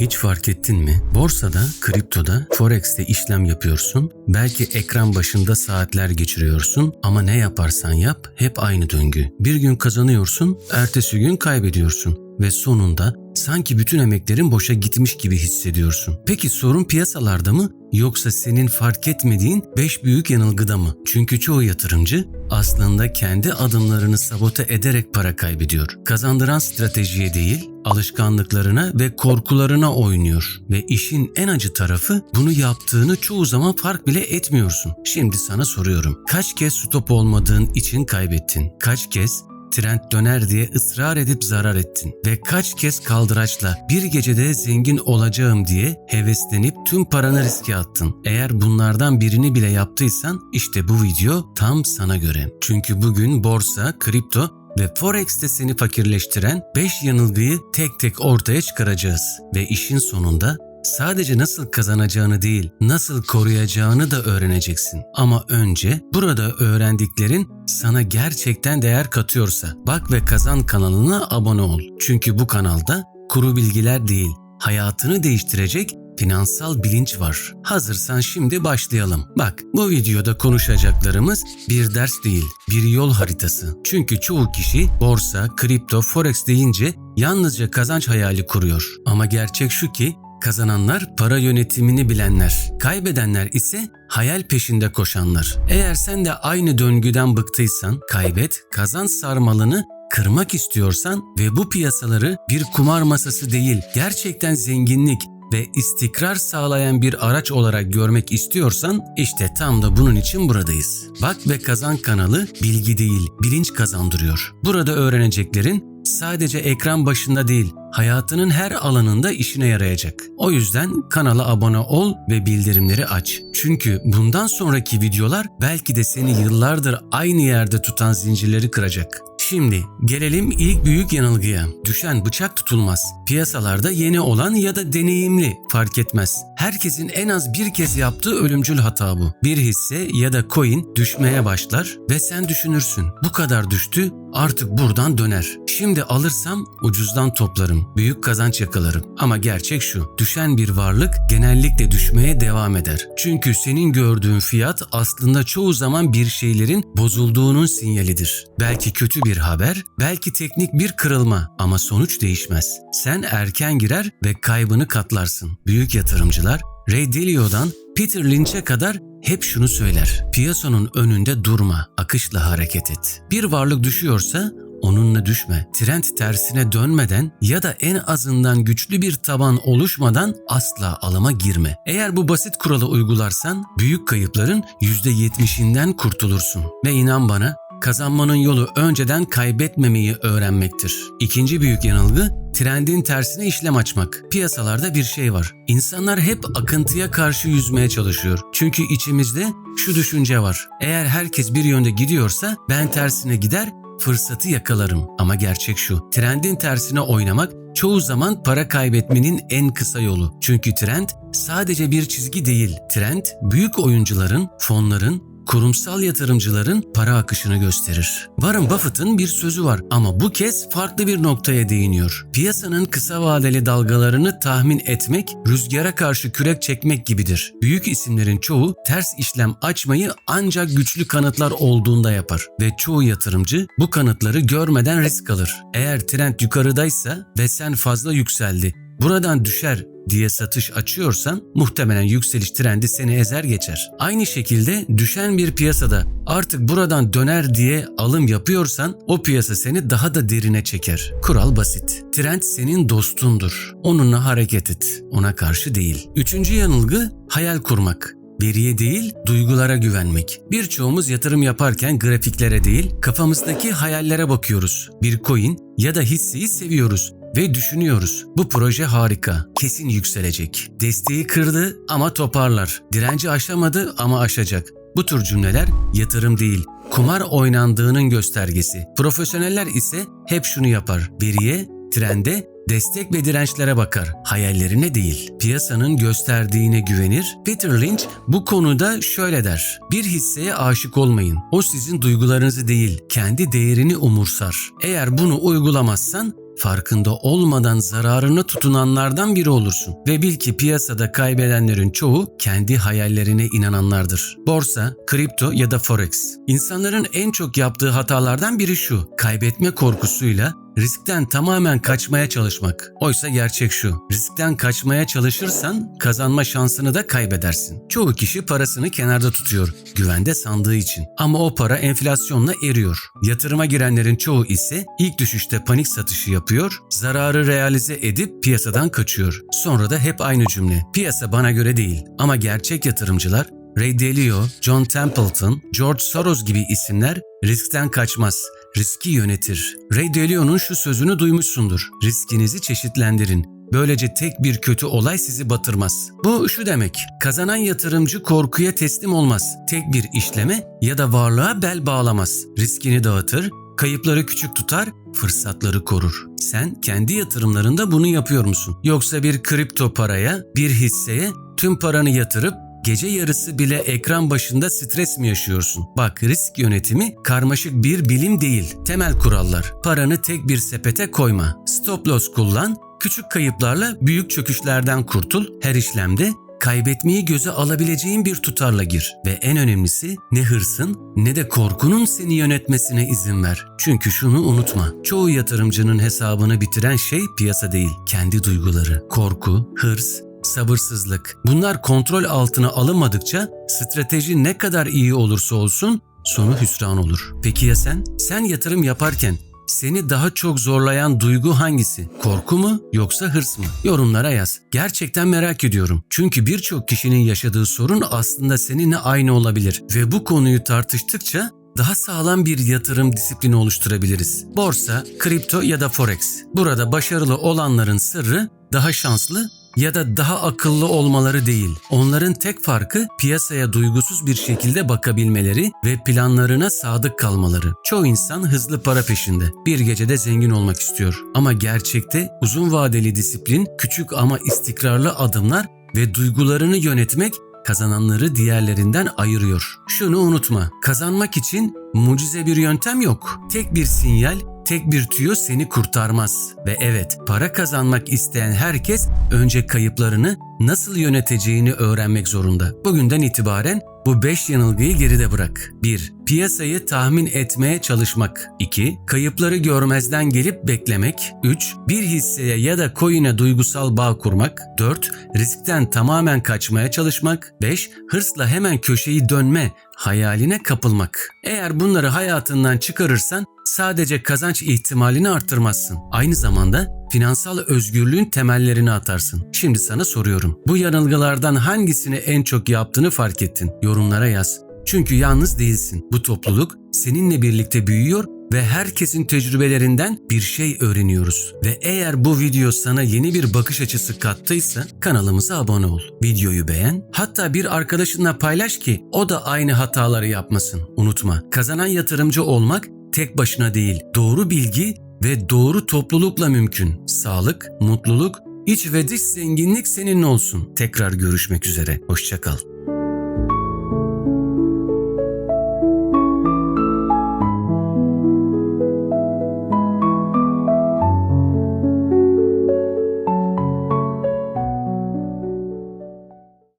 Hiç fark ettin mi? Borsada, kriptoda, forex'te işlem yapıyorsun. Belki ekran başında saatler geçiriyorsun ama ne yaparsan yap hep aynı döngü. Bir gün kazanıyorsun, ertesi gün kaybediyorsun ve sonunda sanki bütün emeklerin boşa gitmiş gibi hissediyorsun. Peki sorun piyasalarda mı yoksa senin fark etmediğin 5 büyük yanılgıda mı? Çünkü çoğu yatırımcı aslında kendi adımlarını sabote ederek para kaybediyor. Kazandıran stratejiye değil, alışkanlıklarına ve korkularına oynuyor ve işin en acı tarafı bunu yaptığını çoğu zaman fark bile etmiyorsun. Şimdi sana soruyorum. Kaç kez stop olmadığın için kaybettin? Kaç kez trend döner diye ısrar edip zarar ettin ve kaç kez kaldıraçla bir gecede zengin olacağım diye heveslenip tüm paranı riske attın. Eğer bunlardan birini bile yaptıysan işte bu video tam sana göre. Çünkü bugün borsa, kripto ve Forex'te seni fakirleştiren 5 yanılgıyı tek tek ortaya çıkaracağız. Ve işin sonunda sadece nasıl kazanacağını değil, nasıl koruyacağını da öğreneceksin. Ama önce burada öğrendiklerin sana gerçekten değer katıyorsa bak ve kazan kanalına abone ol. Çünkü bu kanalda kuru bilgiler değil, hayatını değiştirecek finansal bilinç var. Hazırsan şimdi başlayalım. Bak bu videoda konuşacaklarımız bir ders değil, bir yol haritası. Çünkü çoğu kişi borsa, kripto, forex deyince yalnızca kazanç hayali kuruyor. Ama gerçek şu ki Kazananlar para yönetimini bilenler, kaybedenler ise hayal peşinde koşanlar. Eğer sen de aynı döngüden bıktıysan, kaybet, kazan sarmalını kırmak istiyorsan ve bu piyasaları bir kumar masası değil, gerçekten zenginlik, ve istikrar sağlayan bir araç olarak görmek istiyorsan işte tam da bunun için buradayız. Bak ve Kazan kanalı bilgi değil, bilinç kazandırıyor. Burada öğreneceklerin sadece ekran başında değil, hayatının her alanında işine yarayacak. O yüzden kanala abone ol ve bildirimleri aç. Çünkü bundan sonraki videolar belki de seni yıllardır aynı yerde tutan zincirleri kıracak. Şimdi gelelim ilk büyük yanılgıya. Düşen bıçak tutulmaz. Piyasalarda yeni olan ya da deneyimli fark etmez. Herkesin en az bir kez yaptığı ölümcül hata bu. Bir hisse ya da coin düşmeye başlar ve sen düşünürsün. Bu kadar düştü artık buradan döner. Şimdi alırsam ucuzdan toplarım, büyük kazanç yakalarım. Ama gerçek şu, düşen bir varlık genellikle düşmeye devam eder. Çünkü senin gördüğün fiyat aslında çoğu zaman bir şeylerin bozulduğunun sinyalidir. Belki kötü bir haber, belki teknik bir kırılma ama sonuç değişmez. Sen erken girer ve kaybını katlarsın. Büyük yatırımcılar Ray Dalio'dan Peter Lynch'e kadar hep şunu söyler. Piyasanın önünde durma, akışla hareket et. Bir varlık düşüyorsa onunla düşme. Trend tersine dönmeden ya da en azından güçlü bir taban oluşmadan asla alıma girme. Eğer bu basit kuralı uygularsan büyük kayıpların %70'inden kurtulursun. Ve inan bana kazanmanın yolu önceden kaybetmemeyi öğrenmektir. İkinci büyük yanılgı trendin tersine işlem açmak. Piyasalarda bir şey var. İnsanlar hep akıntıya karşı yüzmeye çalışıyor. Çünkü içimizde şu düşünce var. Eğer herkes bir yönde gidiyorsa ben tersine gider fırsatı yakalarım. Ama gerçek şu. Trendin tersine oynamak çoğu zaman para kaybetmenin en kısa yolu. Çünkü trend sadece bir çizgi değil. Trend büyük oyuncuların, fonların, kurumsal yatırımcıların para akışını gösterir. Warren Buffett'ın bir sözü var ama bu kez farklı bir noktaya değiniyor. Piyasanın kısa vadeli dalgalarını tahmin etmek, rüzgara karşı kürek çekmek gibidir. Büyük isimlerin çoğu ters işlem açmayı ancak güçlü kanıtlar olduğunda yapar ve çoğu yatırımcı bu kanıtları görmeden risk alır. Eğer trend yukarıdaysa ve sen fazla yükseldi, buradan düşer diye satış açıyorsan muhtemelen yükseliş trendi seni ezer geçer. Aynı şekilde düşen bir piyasada artık buradan döner diye alım yapıyorsan o piyasa seni daha da derine çeker. Kural basit. Trend senin dostundur. Onunla hareket et. Ona karşı değil. Üçüncü yanılgı hayal kurmak. Veriye değil, duygulara güvenmek. Birçoğumuz yatırım yaparken grafiklere değil, kafamızdaki hayallere bakıyoruz. Bir coin ya da hisseyi seviyoruz ve düşünüyoruz. Bu proje harika, kesin yükselecek. Desteği kırdı ama toparlar. Direnci aşamadı ama aşacak. Bu tür cümleler yatırım değil, kumar oynandığının göstergesi. Profesyoneller ise hep şunu yapar. Veriye, trende destek ve dirençlere bakar, hayallerine değil. Piyasanın gösterdiğine güvenir. Peter Lynch bu konuda şöyle der. Bir hisseye aşık olmayın. O sizin duygularınızı değil, kendi değerini umursar. Eğer bunu uygulamazsan farkında olmadan zararına tutunanlardan biri olursun. Ve bil ki piyasada kaybedenlerin çoğu kendi hayallerine inananlardır. Borsa, kripto ya da forex. İnsanların en çok yaptığı hatalardan biri şu. Kaybetme korkusuyla riskten tamamen kaçmaya çalışmak. Oysa gerçek şu. Riskten kaçmaya çalışırsan kazanma şansını da kaybedersin. Çoğu kişi parasını kenarda tutuyor. Güvende sandığı için. Ama o para enflasyonla eriyor. Yatırıma girenlerin çoğu ise ilk düşüşte panik satışı yapıyor, zararı realize edip piyasadan kaçıyor. Sonra da hep aynı cümle. Piyasa bana göre değil. Ama gerçek yatırımcılar Ray Dalio, John Templeton, George Soros gibi isimler riskten kaçmaz, riski yönetir. Ray Dalio'nun şu sözünü duymuşsundur. Riskinizi çeşitlendirin. Böylece tek bir kötü olay sizi batırmaz. Bu şu demek, kazanan yatırımcı korkuya teslim olmaz. Tek bir işleme ya da varlığa bel bağlamaz. Riskini dağıtır, kayıpları küçük tutar, fırsatları korur. Sen kendi yatırımlarında bunu yapıyor musun? Yoksa bir kripto paraya, bir hisseye tüm paranı yatırıp Gece yarısı bile ekran başında stres mi yaşıyorsun? Bak risk yönetimi karmaşık bir bilim değil. Temel kurallar. Paranı tek bir sepete koyma. Stop loss kullan. Küçük kayıplarla büyük çöküşlerden kurtul. Her işlemde kaybetmeyi göze alabileceğin bir tutarla gir. Ve en önemlisi ne hırsın ne de korkunun seni yönetmesine izin ver. Çünkü şunu unutma. Çoğu yatırımcının hesabını bitiren şey piyasa değil, kendi duyguları. Korku, hırs, sabırsızlık. Bunlar kontrol altına alınmadıkça strateji ne kadar iyi olursa olsun sonu hüsran olur. Peki ya sen? Sen yatırım yaparken seni daha çok zorlayan duygu hangisi? Korku mu yoksa hırs mı? Yorumlara yaz. Gerçekten merak ediyorum. Çünkü birçok kişinin yaşadığı sorun aslında seninle aynı olabilir ve bu konuyu tartıştıkça daha sağlam bir yatırım disiplini oluşturabiliriz. Borsa, kripto ya da forex. Burada başarılı olanların sırrı daha şanslı ya da daha akıllı olmaları değil. Onların tek farkı piyasaya duygusuz bir şekilde bakabilmeleri ve planlarına sadık kalmaları. Çoğu insan hızlı para peşinde. Bir gecede zengin olmak istiyor. Ama gerçekte uzun vadeli disiplin, küçük ama istikrarlı adımlar ve duygularını yönetmek kazananları diğerlerinden ayırıyor. Şunu unutma. Kazanmak için mucize bir yöntem yok. Tek bir sinyal, tek bir tüyo seni kurtarmaz. Ve evet, para kazanmak isteyen herkes önce kayıplarını nasıl yöneteceğini öğrenmek zorunda. Bugünden itibaren bu 5 yanılgıyı geride bırak. 1. Piyasayı tahmin etmeye çalışmak. 2. Kayıpları görmezden gelip beklemek. 3. Bir hisseye ya da coin'e duygusal bağ kurmak. 4. Riskten tamamen kaçmaya çalışmak. 5. Hırsla hemen köşeyi dönme, hayaline kapılmak. Eğer bunları hayatından çıkarırsan sadece kazanç ihtimalini arttırmazsın. Aynı zamanda finansal özgürlüğün temellerini atarsın. Şimdi sana soruyorum. Bu yanılgılardan hangisini en çok yaptığını fark ettin? Yorumlara yaz. Çünkü yalnız değilsin. Bu topluluk seninle birlikte büyüyor ve herkesin tecrübelerinden bir şey öğreniyoruz. Ve eğer bu video sana yeni bir bakış açısı kattıysa kanalımıza abone ol. Videoyu beğen, hatta bir arkadaşınla paylaş ki o da aynı hataları yapmasın. Unutma, kazanan yatırımcı olmak tek başına değil, doğru bilgi ve doğru toplulukla mümkün. Sağlık, mutluluk, iç ve dış zenginlik senin olsun. Tekrar görüşmek üzere. Hoşçakal.